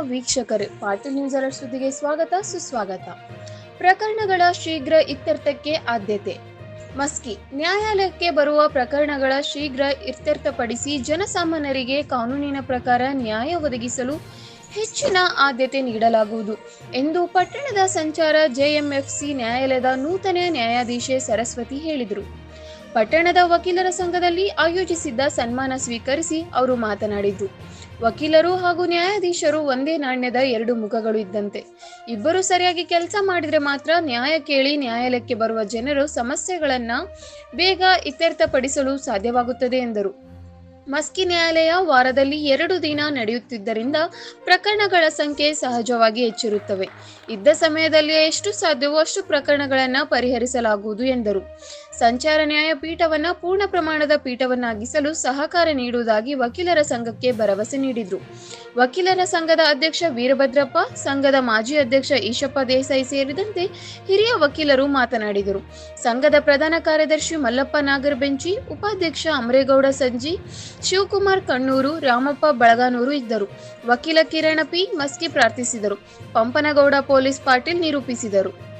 ವೀಕ್ಷಕರೇ, ಪಾಟೀಲ್ ಅಲರ್ಟ್ ಸುದ್ದಿಗೆ ಸ್ವಾಗತ, ಸುಸ್ವಾಗತ. ಪ್ರಕರಣಗಳ ಶೀಘ್ರ ಇತ್ಯರ್ಥಕ್ಕೆ ಆದ್ಯತೆ. ಮಸ್ಕಿ, ನ್ಯಾಯಾಲಯಕ್ಕೆ ಬರುವ ಪ್ರಕರಣಗಳ ಶೀಘ್ರ ಇತ್ಯರ್ಥಪಡಿಸಿ ಜನಸಾಮಾನ್ಯರಿಗೆ ಕಾನೂನಿನ ಪ್ರಕಾರ ನ್ಯಾಯ ಒದಗಿಸಲು ಹೆಚ್ಚಿನ ಆದ್ಯತೆ ನೀಡಲಾಗುವುದು ಎಂದು ಪಟ್ಟಣದ ಸಂಚಾರ ಜೆಎಂಎಫ್ಸಿ ನ್ಯಾಯಾಲಯದ ನೂತನ ನ್ಯಾಯಾಧೀಶೆ ಸರಸ್ವತಿ ಹೇಳಿದರು. ಪಟ್ಟಣದ ವಕೀಲರ ಸಂಘದಲ್ಲಿ ಆಯೋಜಿಸಿದ್ದ ಸನ್ಮಾನ ಸ್ವೀಕರಿಸಿ ಅವರು ಮಾತನಾಡಿದ್ದು, ವಕೀಲರು ಹಾಗೂ ನ್ಯಾಯಾಧೀಶರು ಒಂದೇ ನಾಣ್ಯದ ಎರಡು ಮುಖಗಳು ಇದ್ದಂತೆ. ಇಬ್ಬರು ಸರಿಯಾಗಿ ಕೆಲಸ ಮಾಡಿದರೆ ಮಾತ್ರ ನ್ಯಾಯ ಕೇಳಿ ನ್ಯಾಯಾಲಯಕ್ಕೆ ಬರುವ ಜನರು ಸಮಸ್ಯೆಗಳನ್ನು ಬೇಗ ಇತ್ಯರ್ಥಪಡಿಸಲು ಸಾಧ್ಯವಾಗುತ್ತದೆ ಎಂದರು. ಮಸ್ಕಿ ನ್ಯಾಯಾಲಯ ವಾರದಲ್ಲಿ ಎರಡು ದಿನ ನಡೆಯುತ್ತಿದ್ದರಿಂದ ಪ್ರಕರಣಗಳ ಸಂಖ್ಯೆ ಸಹಜವಾಗಿ ಹೆಚ್ಚಿರುತ್ತವೆ. ಇದ್ದ ಸಮಯದಲ್ಲಿ ಎಷ್ಟು ಸಾಧ್ಯವೋ ಅಷ್ಟು ಪ್ರಕರಣಗಳನ್ನು ಪರಿಹರಿಸಲಾಗುವುದು ಎಂದರು. ಸಂಚಾರ ನ್ಯಾಯಪೀಠವನ್ನು ಪೂರ್ಣ ಪ್ರಮಾಣದ ಪೀಠವನ್ನಾಗಿಸಲು ಸಹಕಾರ ನೀಡುವುದಾಗಿ ವಕೀಲರ ಸಂಘಕ್ಕೆ ಭರವಸೆ ನೀಡಿದರು. ವಕೀಲರ ಸಂಘದ ಅಧ್ಯಕ್ಷ ವೀರಭದ್ರಪ್ಪ, ಸಂಘದ ಮಾಜಿ ಅಧ್ಯಕ್ಷ ಈಶಪ್ಪ ದೇಸಾಯಿ ಸೇರಿದಂತೆ ಹಿರಿಯ ವಕೀಲರು ಮಾತನಾಡಿದರು. ಸಂಘದ ಪ್ರಧಾನ ಕಾರ್ಯದರ್ಶಿ ಮಲ್ಲಪ್ಪ ನಾಗರಬೆಂಚಿ, ಉಪಾಧ್ಯಕ್ಷ ಅಮರೇಗೌಡ ಸಂಜಿ ಶಿವಕುಮಾರ್ ಕಣ್ಣೂರು ರಾಮಪ್ಪ ಬಳಗಾನೂರು ಇದ್ದರು. ವಕೀಲ ಕಿರಣ ಪಿ ಮಸ್ಕಿ ಪ್ರಾರ್ಥಿಸಿದರು. ಪಂಪನಗೌಡ ಪೊಲೀಸ್ ಪಾಟೀಲ್ ನಿರೂಪಿಸಿದರು.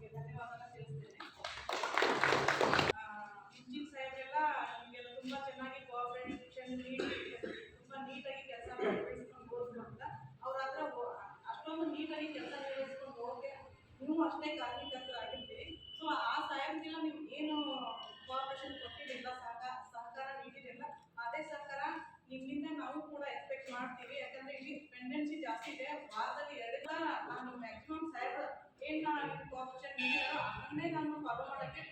ಇಂಜಿನ್ ನೀವು ಅಷ್ಟೇ ಕಾರ್ಮಿಕರಾಗಿರ್ತೀರಿ ಸೊ ಆ ಸಾಹೇಬ್ರಿಗೆಲ್ಲ ನೀವು ಏನು ಕೋಆಪರೇಷನ್ ಕೊಟ್ಟಿರಲಿಲ್ಲ ಸಹಕಾರ ಸಹಕಾರ ನೀಡಿರಲಿಲ್ಲ ಅದೇ ಸಹಕಾರ ನಿಮ್ಮಿಂದ ನಾವು ಕೂಡ ಎಕ್ಸ್ಪೆಕ್ಟ್ ಮಾಡ್ತೀವಿ. ಯಾಕಂದ್ರೆ ಇಲ್ಲಿ ಪೆಂಡೆನ್ಸಿ ಜಾಸ್ತಿ ಇದೆ. ವಾರದಲ್ಲಿ ಎರಡೆಲ್ಲ ನಾನು ಮ್ಯಾಕ್ಸಿಮಮ್ ಸಾಹೇಬ್ರು ಏನು ಕೋಆಪರೇಷನ್ ನೀಡಿದಾರೋ ಅದನ್ನೇ ನಾನು ಫಾಲೋ ಮಾಡೋಕ್ಕೆ